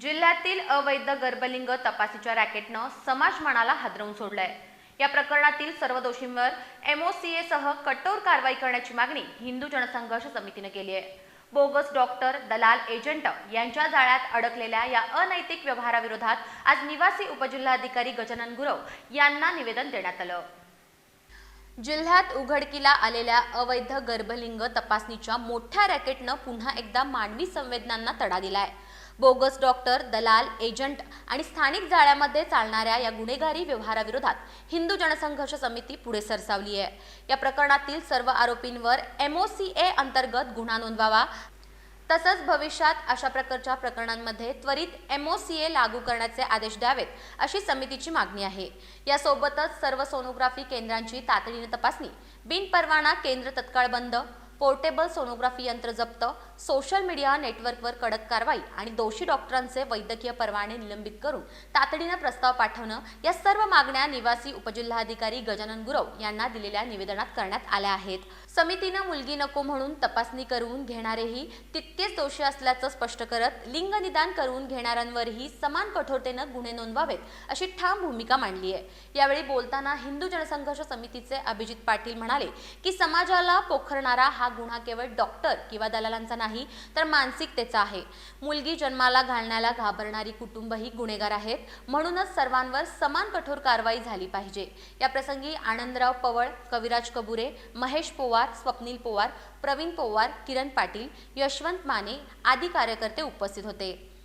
जिल्ह्यातील अवैध गर्भलिंग तपासीच्या रॅकेटनं समाज मनाला हादरवून सोडलंय. या प्रकरणातील सर्व दोषींवर एमओसीए सह कठोर कारवाई करण्याची मागणी हिंदू जनसंघर्ष समितीने केली आहे. बोगस डॉक्टर दलाल एजंट यांच्या जाळ्यात अडकलेल्या या अनैतिक व्यवहाराविरोधात आज निवासी उपजिल्हाधिकारी गजानन गुरव यांना निवेदन देण्यात आलं. जिल्ह्यात उघडकीला आलेल्या अवैध गर्भलिंग तपासणीच्या मोठ्या रॅकेटनं पुन्हा एकदा मानवी संवेदनांना तडा दिलाय. बोगस डॉक्टर दलाल एजंट आणि स्थानिक जाळ्यामध्ये चालणाऱ्या या गुन्हेगारी व्यवहाराविरोधात हिंदू जनसंघर्ष समिती पुढे सरसावली आहे. या प्रकरणातील सर्व आरोपींवर एमओसीए अंतर्गत गुन्हा नोंदवावा. तसंच भविष्यात अशा प्रकारच्या प्रकरणांमध्ये त्वरित एमओसीए लागू करण्याचे आदेश द्यावेत अशी समितीची मागणी आहे. यासोबतच सर्व सोनोग्राफी केंद्रांची तातडीने तपासणी बिनपरवाना केंद्र तत्काळ बंद पोर्टेबल सोनोग्राफी यंत्र जप्त सोशल मीडिया नेटवर्कवर कडक कारवाई आणि दोषी डॉक्टरांचे वैद्यकीय परवाने निलंबित करून तातडीनं प्रस्ताव पाठवणं या सर्व मागण्या निवासी उपजिल्हाधिकारी गजानन गुरव यांना दिलेल्या निवेदनात करण्यात आल्या आहेत. समितीनं मुलगी नको म्हणून तपासणी करून घेणारेही तितकेच दोषी असल्याचं स्पष्ट करत लिंग निदान करून घेणाऱ्यांवरही समान कठोरतेनं गुन्हे नोंदवावेत अशी ठाम भूमिका मांडली आहे. यावेळी बोलताना हिंदू जनसंघर्ष समितीचे अभिजित पाटील म्हणाले की समाजाला पोखरणारा हा गुन्हा केवळ डॉक्टर किंवा दलालांचा नाही तर मानसिकतेचा आहे. मुलगी जन्माला घालण्याला घाबरणारी कुटुंबही गुन्हेगार आहेत. म्हणूनच सर्वांवर समान कठोर कारवाई झाली पाहिजे. या प्रसंगी आनंदराव पवळ कविराज कबुरे महेश पोवार स्वप्नील पोवार प्रवीण पोवार किरण पाटील यशवंत माने आदी कार्यकर्ते उपस्थित होते.